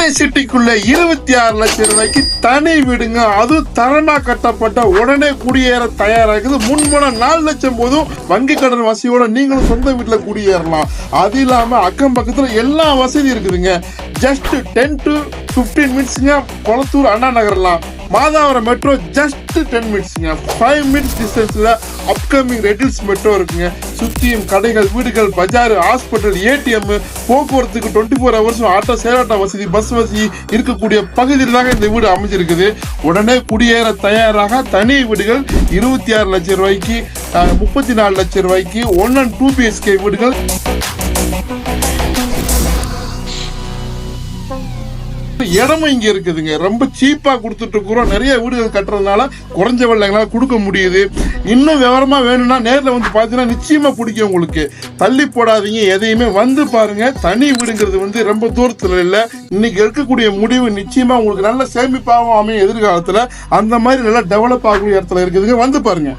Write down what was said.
சென்னை சிட்டிக்குள்ள இருபத்தி ஆறு லட்சம் ரூபாய்க்கு தனி வீடுங்க. அது தரமா கட்டப்பட்ட உடனே குடியேற தயாராகுது முன்பணம் நாலு லட்சம் போதும். வங்கி கடன் வசதியோட நீங்களும் சொந்த வீட்டுல குடியேறலாம். அது இல்லாம அக்கம் பக்கத்துல எல்லா வசதியும் இருக்குதுங்க. ஜஸ்ட் டென் டு 15 மினிட்ஸ்ங்க கொளத்தூர் அண்ணா நகர்லாம். மாதாவரம் மெட்ரோ ஜஸ்ட் டென் மினிட்ஸ்ங்க ஃபைவ் மினிட்ஸ் டிஸ்டன்ஸில் அப்கமிங் ரெட்டில்ஸ் மெட்ரோ இருக்குங்க. சுற்றியும் கடைகள் வீடுகள் பஜார் ஹாஸ்பிட்டல் ஏடிஎம் போக்குவரத்துக்கு டுவெண்ட்டி ஃபோர் ஹவர்ஸும் ஆட்டோ சேராட்டோ வசதி பஸ் வசதி இருக்கக்கூடிய பகுதியில் தாங்க இந்த வீடு அமைஞ்சிருக்குது. உடனே குடியேற தயாராக தனி வீடுகள் இருபத்தி ஆறு லட்சம் ரூபாய்க்கு முப்பத்தி நாலு லட்சம் ரூபாய்க்கு ஒன் அண்ட் டூ பிஎஸ்கே வீடுகள் இடமும் இங்க இருக்குதுங்க. ரொம்ப சீப்பா கொடுத்துட்டு இருக்கிறோம். நிறைய வீடுகள் கட்டுறதுனால குறைஞ்ச வெள்ளங்களால கொடுக்க முடியுது. இன்னும் விவரமா வேணும்னா நேரில் வந்து பார்த்தீங்கன்னா நிச்சயமா பிடிக்கும் உங்களுக்கு. தள்ளி போடாதீங்க. எதையுமே வந்து பாருங்க. தனி வீடுங்கிறது வந்து ரொம்ப தூரத்தில் இல்லை. இன்னைக்கு இருக்கக்கூடிய முடிவு நிச்சயமா உங்களுக்கு நல்ல சேமிப்பாகவும் அமையும் எதிர்காலத்தில். அந்த மாதிரி நல்லா டெவலப் ஆகக்கூடிய இடத்துல இருக்குதுங்க. வந்து பாருங்க.